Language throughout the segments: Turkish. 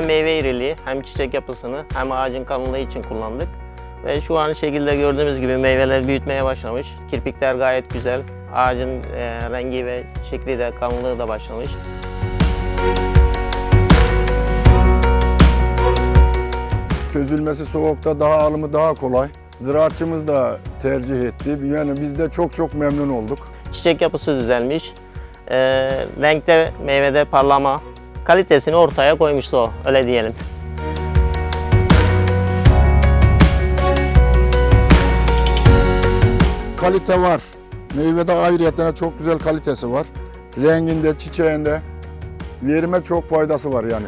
meyve iriliği hem çiçek yapısını hem ağacın kalınlığı için kullandık. Ve şu an şekilde gördüğümüz gibi meyveler büyütmeye başlamış. Kirpikler gayet güzel. Ağacın e, rengi ve şekli de kalınlığı da başlamış. Çözülmesi soğukta daha alımı daha kolay. Ziraatçımız da tercih etti. Yani biz de çok çok memnun olduk. Çiçek yapısı düzelmiş. E, renkte, meyvede parlama, kalitesini ortaya koymuştu o, öyle diyelim. Kalite var. Meyvede ayrıyeten çok güzel kalitesi var. Renginde, çiçeğinde verime çok faydası var yani.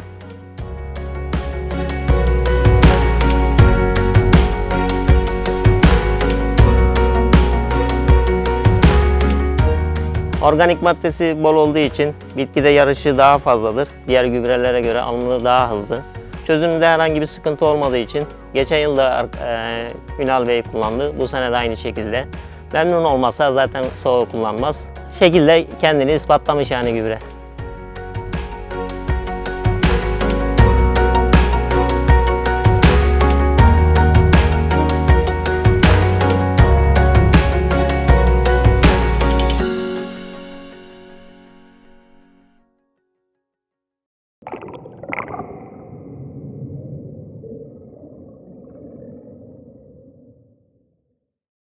Organik maddesi bol olduğu için bitkide yarışı daha fazladır. Diğer gübrelere göre alımı daha hızlı. Çözünümde herhangi bir sıkıntı olmadığı için geçen yıl da e, Ünal Bey kullandı. Bu sene de aynı şekilde. Memnun olmasa zaten soğuk kullanmaz. Şekilde kendini ispatlamış yani gübre.